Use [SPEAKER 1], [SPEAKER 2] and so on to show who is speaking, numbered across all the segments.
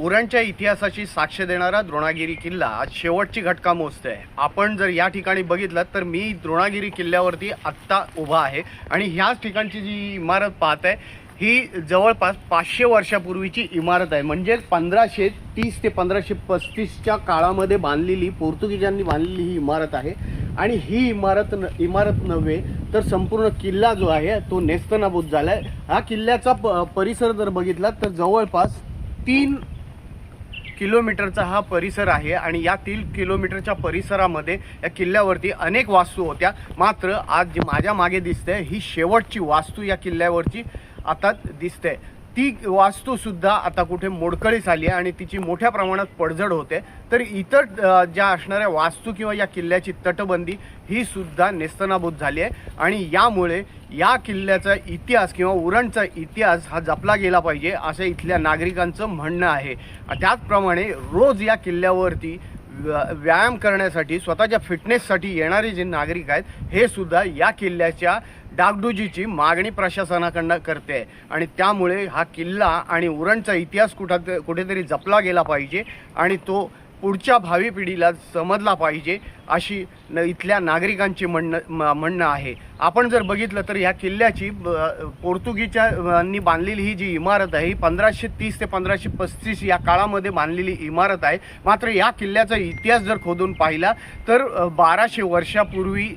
[SPEAKER 1] उरणच्या इतिहासाची साक्ष देणारा द्रोणागिरी किल्ला आज शेवटची घटका मोजतोय. आपण जर या ठिकाणी बघितलं तर मी द्रोणागिरी किल्ल्यावरती आत्ता उभा आहे आणि ह्याच ठिकाणची जी इमारत पाहत आहे ही जवळपास पाचशे वर्षापूर्वीची इमारत आहे. म्हणजे पंधराशे तीस ते पंधराशे पस्तीसच्या काळामध्ये बांधलेली पोर्तुगीजांनी बांधलेली ही इमारत आहे. आणि ही इमारत न इमारत नव्हे तर संपूर्ण किल्ला जो आहे तो नेस्तनाबूत झाला आहे हा किल्ल्याचा प परिसर जर बघितला तर जवळपास तीन किलोमीटरचा हा परिसर आहे आणि या तीन किलोमीटरच्या परिसरामध्ये या किल्ल्यावरती अनेक वास्तू होत्या. मात्र आज जी माझ्या मागे दिसते ही शेवटची वास्तू या किल्ल्यावरची आता दिसते ती वास्तूसुद्धा आता कुठे मोडकळीस आली आहे आणि तिची मोठ्या प्रमाणात पडझड होते. तर इतर ज्या असणाऱ्या वास्तू किंवा या किल्ल्याची तटबंदी ही सुद्धा नेस्तनाभूत झाली आहे. आणि यामुळे या किल्ल्याचा इतिहास किंवा उरणचा इतिहास हा जपला गेला पाहिजे असं इथल्या नागरिकांचं म्हणणं आहे. त्याचप्रमाणे रोज या किल्ल्यावरती व्यायाम करण्यासाठी स्वतःच्या फिटनेससाठी येणारे जे नागरिक आहेत हे सुद्धा या किल्ल्याच्या डागडुजीची मागणी प्रशासनाकडनं करते. आणि त्यामुळे हा किल्ला आणि उरणचा इतिहास कुठं कुठेतरी जपला गेला पाहिजे आणि तो पुढच्या भावी पिढीला समजला पाहिजे. अशी न इथल्या नागरिकांची म्हणणं म- म्हणणं आहे. आपण जर बघितलं तर ह्या किल्ल्याची पोर्तुगीच्या बांधलेली ही जी इमारत आहे ही पंधराशे तीस ते पंधराशे पस्तीस या काळामध्ये बांधलेली इमारत आहे. मात्र या किल्ल्याचा इतिहास जर खोदून पाहिला तर बाराशे वर्षापूर्वी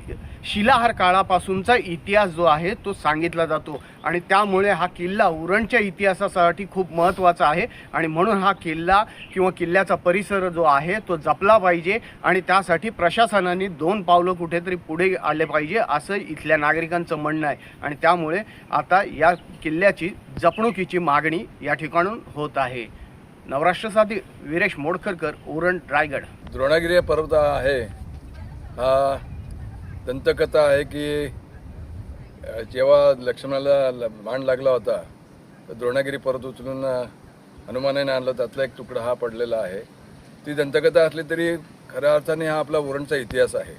[SPEAKER 1] शिलाहार काळापासूनचा इतिहास जो आहे तो सांगितला जातो. आणि त्यामुळे हा किल्ला उरणच्या इतिहासासाठी खूप महत्त्वाचा आहे. आणि म्हणून हा किल्ला किंवा किल्ल्याचा परिसर जो आहे तो जपला पाहिजे. आणि त्यासाठी प्रशासनाने दोन पावलं कुठेतरी पुढे आले पाहिजे असं इथल्या नागरिकांचं म्हणणं आहे. आणि त्यामुळे आता या किल्ल्याची जपणुकीची मागणी या ठिकाणून होत आहे. नवराष्ट्रसाठी वीरेश मोडकरकर उरण रायगड.
[SPEAKER 2] द्रोणागिरी पर्वत आहे. हा दंतकथा आहे की जेव्हा लक्ष्मणाला ल- लागला होता तर द्रोणागिरी पर्वत उचलून हनुमानाने आणलं त्यातला एक तुकडा हा पडलेला आहे. ती दंतकथा असली तरी खऱ्या अर्थाने हा आपला उरणचा इतिहास आहे.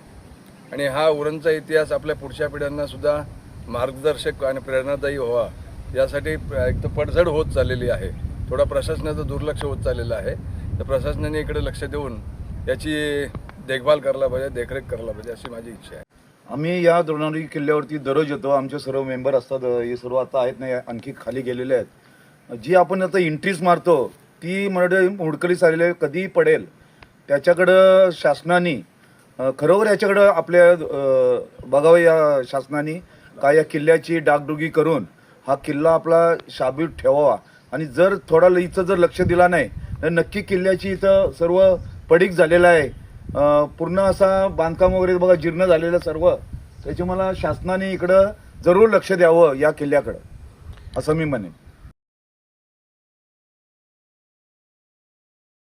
[SPEAKER 2] आणि हा उरणचा इतिहास आपल्या पुढच्या पिढ्यांना सुद्धा मार्गदर्शक आणि प्रेरणादायी व्हावा यासाठी एक तर पडझड होत चाललेली आहे. थोडा प्रशासनाचं दुर्लक्ष होत चाललेलं आहे. तर प्रशासनाने इकडे लक्ष देऊन याची देखभाल करायला पाहिजे देखरेख करायला पाहिजे अशी माझी इच्छा आहे.
[SPEAKER 3] आम्ही या द्रोणारी किल्ल्यावरती दररोज येतो. आमचे सर्व मेंबर असतात. हे सर्व आता आहेत नाही आणखी खाली गेलेले आहेत. जी आपण आता एंट्रीज मारतो ती मराठी मुडकलीस आलेले कधी पडेल. त्याच्याकडं शासनाने खरोखर याच्याकडं आपल्या बघावं या शासनाने का या किल्ल्याची डागडुगी करून हा किल्ला आपला शाबीत ठेवावा. आणि जर थोडा इथं जर लक्ष दिला नाही तर नक्की किल्ल्याची इथं सर्व पडीक झालेलं आहे. पूर्ण असा बांधकाम वगैरे बघा जीर्ण झालेलं सर्व. त्याची मला शासनाने इकडं जरूर लक्ष द्यावं या किल्ल्याकडं. असं मी म्हणेन.